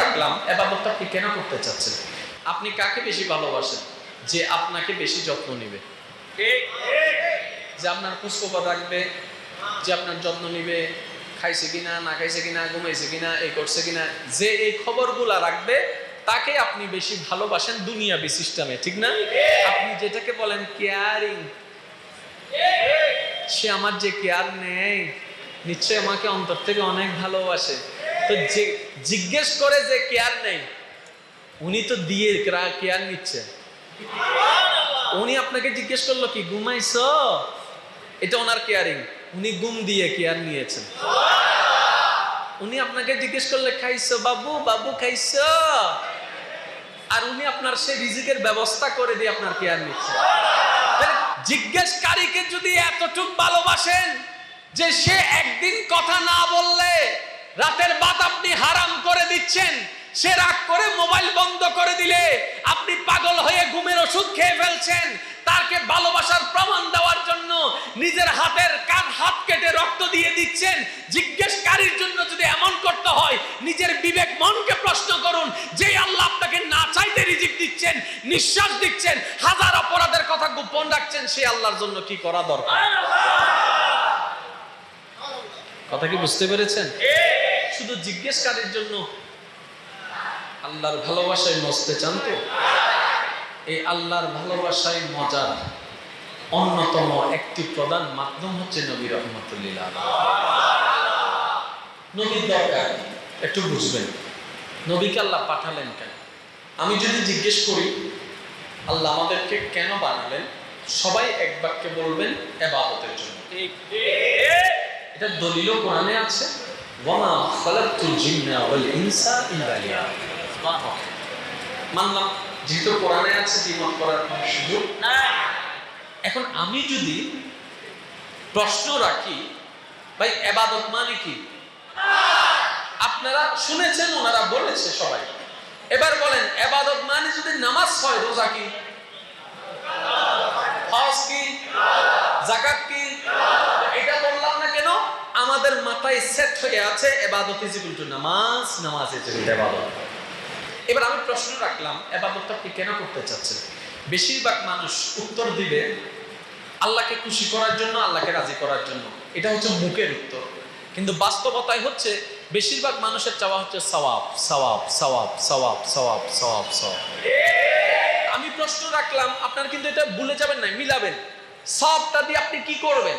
রাখলাম এবাদতটা আপনি কেন করতে চাচ্ছেন? আপনি কাকে বেশি ভালোবাসেন? যে আপনাকে বেশি যত্ন নেবে? যে আপনার খোঁজখবর রাখবে যে আপনার যত্ন নিবে খাইছে কিনা না খাইছে কিনা ঘুমাইছে কিনা এই করছে কিনা যে এই খবরগুলা রাখবে তাকে আপনি বেশি ভালোবাসেন দুনিয়াবি সিস্টেমে ঠিক না? আপনি যেটাকে বলেন কেয়ারিং সে আমার যে কেয়ার নেই নিশ্চয় আমাকে অন্তর থেকে অনেক ভালোবাসে। তো জিজ্ঞেস করে যে কেয়ার নেই। উনি তো দিয়ে কেয়ার নিচ্ছে। উনি আপনাকে জিজ্ঞেস করল কি, ঘুমাইছ? এটা ওনার কেয়ারিং। উনি গুম দিয়ে কেয়ার নিয়েছেন। উনি আপনাকে জিজ্ঞেস করলে, খাইছো বাবু? বাবু খাইছো? আর উনি আপনার সেই রিজিকের ব্যবস্থা করে দিয়ে আপনার কেয়ার নিচ্ছে। জিজ্ঞেসকারীকে যদি এতটুক ভালোবাসেন, যে সে একদিন কথা না বললে রাতের বাত আপনি হারাম করে দিচ্ছেন। সে রাগ করে মোবাইল বন্ধ করে দিলে আপনি পাগল হয়ে ঘুমের ওষুধ খেয়ে ফেলছেন। তাকে ভালোবাসার প্রমাণ দেওয়ার জন্য নিজের হাতের কান হাত কেটে রক্ত দিয়ে দিচ্ছেন। জিজ্ঞেসকারীর জন্য যদি এমন করতে হয় নিজের বিবেক মনকে প্রশ্ন করুন যে আল্লাহ আপনাকে না চাইতে রিজিক দিচ্ছেন নিঃশ্বাস দিচ্ছেন হাজার অপরাধের কথা গোপন রাখছেন সে আল্লাহর জন্য কি করা দরকার? কথা কি বুঝতে পেরেছেন? শুধু জিজ্ঞেসকারীর জন্য আল্লাহর ভালোবাসায় মস্তে চান তো? এই আল্লাহর ভালোবাসায় মজার অন্যতম একটি প্রধান মাধ্যম হচ্ছে নবী রহমতুল্লিল্লাহ নবীর দরকার, একটু বুঝবেন। নবীকে আল্লাহ পাঠালেন কেন? আমি যদি জিজ্ঞেস করি, আল্লাহ আমাদেরকে কেন বানালেন? সবাই এক বাক্যে বলবেন, এবাদতের জন্য। এটা দলিল কোরআনে আছে। ওয়ামা খালাকতুল জিন্না ওয়াল ইনসা ইল্লা লিয়াবুদুন মানলাম যেহেতু কোরআনে আছে করার কোনো সুযোগ এখন আমি যদি প্রশ্ন রাখি ভাই এবাদত মানে কি? আপনারা শুনেছেন ওনারা বলেছে সবাই। এবার বলেন এবাদত মানে যদি নামাজ হয় রোজা কি? হজ কি? জাকাত কি এটা বললাম না কেন আমাদের মাথায় সেট হয়ে আছে এবাদত ইজ টু নামাজ নামাজ ইজ এবাদত। এবার আমি প্রশ্ন রাখলাম, এবাদতটা আপনি কেন করতে চাচ্ছেন? বেশিরভাগ মানুষ উত্তর দিবে, আল্লাহকে খুশি করার জন্য, আল্লাহকে রাজি করার জন্য। এটা হচ্ছে মুখের উত্তর। কিন্তু বাস্তবতায় হচ্ছে, বেশিরভাগ মানুষের চাওয়া হচ্ছে সওয়াব সওয়াব সওয়াব সওয়াব সওয়াব সওয়াব সওয়াব। আমি প্রশ্ন রাখলাম, আপনার কিন্তু এটা ভুলে যাবেন না মিলাবেন। সবটা দিয়ে আপনি কি করবেন?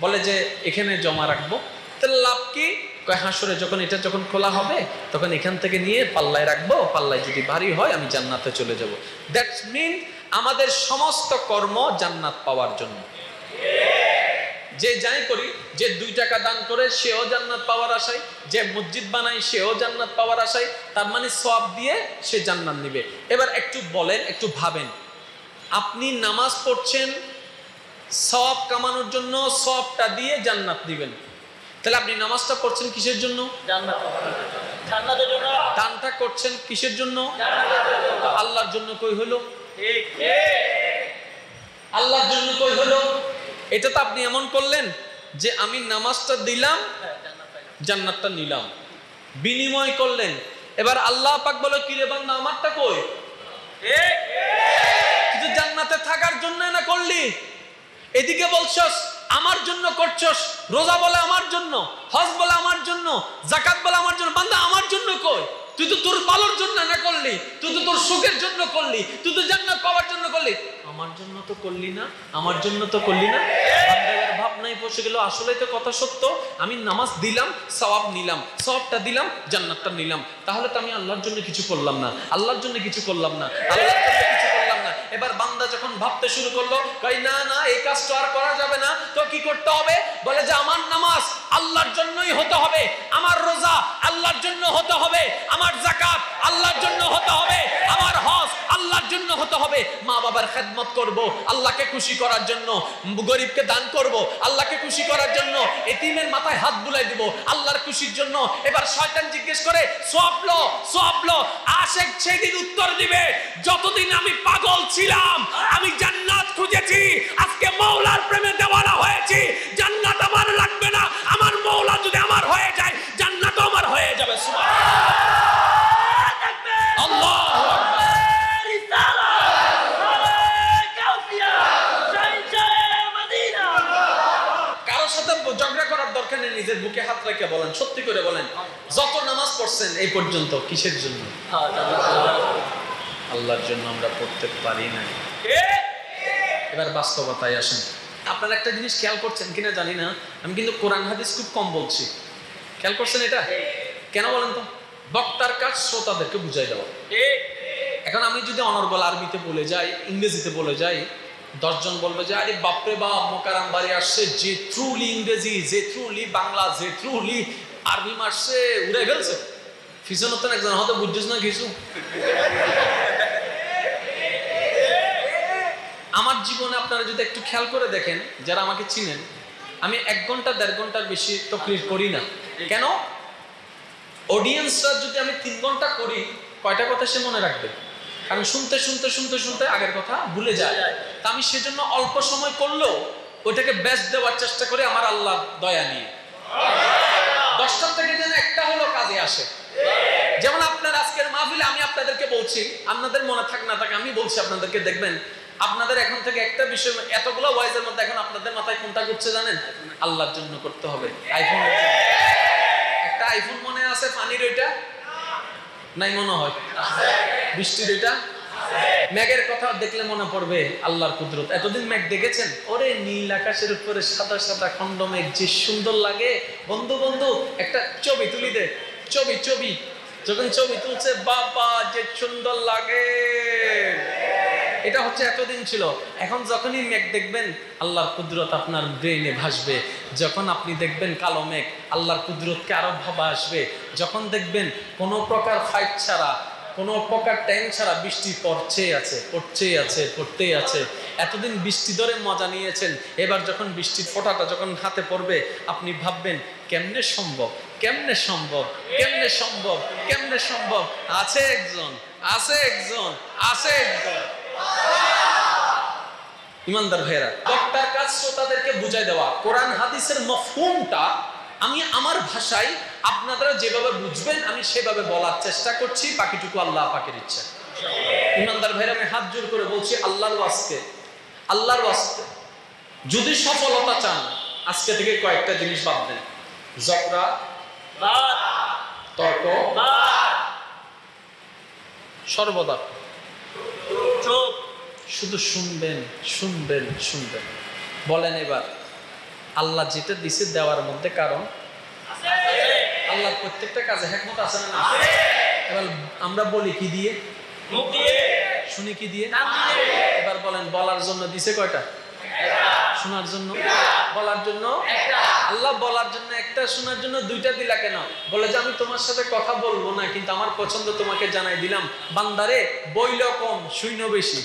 বলে যে, এখানে জমা রাখব। তাহলে লাভ কি? কয় হাসরে যখন এটা যখন খোলা হবে, তখন এখান থেকে নিয়ে পাল্লায় রাখব, পাল্লায় যদি ভারী হয়, আমি জান্নাতে চলে যাব। দ্যাটস মিন আমাদের সমস্ত কর্ম জান্নাত পাওয়ার জন্য। যে যাই করি, যে দুই টাকা দান করে, সেও জান্নাত পাওয়ার আশায়। যে মসজিদ বানায়, সেও জান্নাত পাওয়ার আশায়। তার মানে সব দিয়ে সে জান্নাত নিবে। এবার একটু বলেন, একটু ভাবেন। আপনি নামাজ পড়ছেন সব কামানোর জন্য সবটা দিয়ে জান্নাত দিবেন। তাহলে আপনি নামাজটা পড়ছেন কিসের জন্য? দানটা করছেন কিসের জন্য? আল্লাহর জন্য কই হলো? আল্লাহর জন্য কই হলো? এটা তো আপনি এমন করলেন যে আমি নামাজটা দিলাম জান্নাতটা নিলাম। বিনিময় করলেন। এবার আল্লাহ পাক বলে কিরে বান্দা আমারটা কই? কিন্তু জান্নাতে থাকার জন্য না করলি। এদিকে বলছস আমার জন্য করছস, রোজা বলে আমার জন্য, হজ বলে আমার জন্য জাকাত বলে আমার জন্য, বান্দা আমার জন্য কই? তুই তো তোর ভালোর জন্য না করলি, তুই তো তোর সুখের জন্য করলি, তুই তো জান্নাত পাওয়ার জন্য করলি। আমার জন্য তো করলি না, আমার জন্য তো করলি না। বান্দার ভাবনায় বসে গেল আসলে তো কথা সত্য। আমি নামাজ দিলাম, সওয়াব নিলাম, সওয়াবটা দিলাম, জান্নাতটা নিলাম। তাহলে তো আমি আল্লাহর জন্য কিছু করলাম না, আল্লাহর জন্য কিছু করলাম না, আল্লাহর জন্য কিছু করলাম না এবার বান্দা যখন ভাবতে শুরু করল কই না না, এই কাজটা আর করা যাবে না। তো কি করতে হবে? বলে যে, আমার নামাজ আল্লাহর জন্যই হতে হবে, আমার রোজা আল্লাহর জন্য হতে হবে, আমার জাকাত আল্লাহর জন্য হতে হবে, আমার হজ আল্লাহর জন্য হতে হবে। মা বাবার খেদমত করব, আল্লাহকে খুশি করার জন্য, গরিবকে দান করব, আল্লাহকে খুশি করার জন্য এতিমের মাথায় হাত বুলাই দিব, আল্লাহর খুশির জন্য। এবার শয়তান জিজ্ঞেস করে সবল সবল আশেক সেদিন উত্তর দিবে, যতদিন আমি পাগল ছিলাম আমি জান্নাত খুঁজেছি। আজকে মৌলার প্রেমে দেওয়ালা হয়েছি। জান্নাত আমার লাগবে না। আমার মৌলা যদি আমার হয়ে যায় জান্নাত আমার হয়ে যাবে। নিজের বুকে হাত রেখে বলেন, সত্যি করে বলেন। যত নামাজ পড়ছেন এই পর্যন্ত, কিসের জন্য? আল্লাহর জন্য আমরা করতে পারি না এবার বাস্তবতায় আসেন। আপনারা একটা জিনিস খেয়াল করছেন কিনা জানি না আমি কিন্তু কোরআন হাদিস খুব কম বলছি। খেয়াল করছেন এটা? কেন বলেন তো? বক্তার কাজ শ্রোতাদেরকে বুঝাই দেওয়া। এখন আমি যদি অনর্গল আরবিতে বলে যাই ইংরেজিতে বলে যাই দশজন বলবে যে আরে বাপরে বাপ মোকারাম বাড়ি আসছে যে থ্রুলি ইংরেজি যে থ্রুলি বাংলা যে থ্রুলি আরবি মারছে উড়ে ফেলছে। হতেন একজন হয়তো বুঝছিস না কিছু? আমার জীবনে আপনারা যদি একটু খেয়াল করে দেখেন, যারা আমাকে চিনেন, আমি এক ঘণ্টা, দেড় ঘণ্টার বেশি তকলিফ করি না। কেন? অডিয়েন্সরা যদি আমি তিন ঘণ্টা করি, কয়টা কথা সে মনে রাখবে? কারণ শুনতে শুনতে শুনতে শুনতে আগের কথা ভুলে যায়। তা আমি সেজন্য অল্প সময় করলেও ওইটাকে বেস্ট দেওয়ার চেষ্টা করি আমার আল্লাহ দয়া নিয়ে। দশটার থেকে যেন একটা হলো কাজে আসে। যেমন আপনার আজকের মাহফিলে আমি আপনাদেরকে বলছি, আপনাদের মনে থাক না থাকে, আমি বলছি আপনাদেরকে দেখবেন আপনাদের এখন থেকে একটা বিষয়, এতগুলো ওয়াইজের মধ্যে এখন আপনাদের মাথায় কোনটা করছে জানেন? আল্লাহর জন্য করতে হবে। আইফোন একটা আইফোন মনে আছে পানির ওইটা? নাই মনে হয়। বৃষ্টির ওইটা? মেঘের কথা দেখলে মনে পড়বে আল্লাহর কুদরত। এতদিন মেঘ দেখেছেন? ওরে নীল আকাশের উপরে সাদা সাদা খণ্ড মেঘ, যে সুন্দর লাগে। বন্ধু বন্ধু, একটা ছবি তুলি দে। ছবি ছবি। যখন ছবি তুলছে, বাবা, যে সুন্দর লাগে। এটা হচ্ছে এতদিন ছিল। এখন যখনই মেঘ দেখবেন, আল্লাহর কুদরত আপনার ব্রেনে ভাসবে। যখন আপনি দেখবেন কালো মেঘ, আল্লাহর কুদরতকে আরও ভাবা আসবে। যখন দেখবেন কোনো প্রকার ফাইট ছাড়া, কোনো প্রকার ট্যাং ছাড়া বৃষ্টি পড়ছেই আছে পড়ছেই আছে, পড়তেই আছে। এতদিন বৃষ্টি ধরে মজা নিয়েছেন। এবার যখন বৃষ্টির ফোঁটাটা যখন হাতে পড়বে, আপনি ভাববেন, কেমনে সম্ভব? কেমনে সম্ভব? কেমনে সম্ভব? কেমনে সম্ভব? আছে একজন আছে একজন আছে একজন। ইমানদার ভাইয়েরা বক্তার কাজ শ্রোতাদেরকে বুঝাই দেওয়া কোরআন হাদিসের মফহুমটা আমি আমার ভাষায় আপনারা যেভাবে বুঝবেন আমি সেভাবে বলার চেষ্টা করছি বাকিটুকু আল্লাহ পাকের ইচ্ছা। ইমানদার ভাইরা আমি হাত জোর করে বলছি আল্লাহর ওয়াস্তে আল্লাহর ওয়াস্তে। যদি সফলতা চান আজকে থেকে কয়েকটা জিনিস বাদ দেন। বাদ, তর্ক সর্বদা চুপ, শুধু শুনবেন শুনবেন শুনবেন। বলেন এবার আল্লাহ যেটা দিছে দেওয়ার মধ্যে কারণ? আল্লাহ আল্লাহর প্রত্যেকটা কাজে হেকমত আছে না না? এবার আমরা বলি কি দিয়ে? শুনি কি দিয়ে, এবার বলেন বলার জন্য দিছে কয়টা? শোনার জন্য, বলার জন্য? আল্লাহ বলার জন্য একটা, শোনার জন্য দুইটা দিলা কেন? বলে যে আমি তোমার সাথে কথা বলব না, কিন্তু আমার পছন্দ তোমাকে জানাই দিলাম। বান্দারে, বইল কম শূন্য বেশি।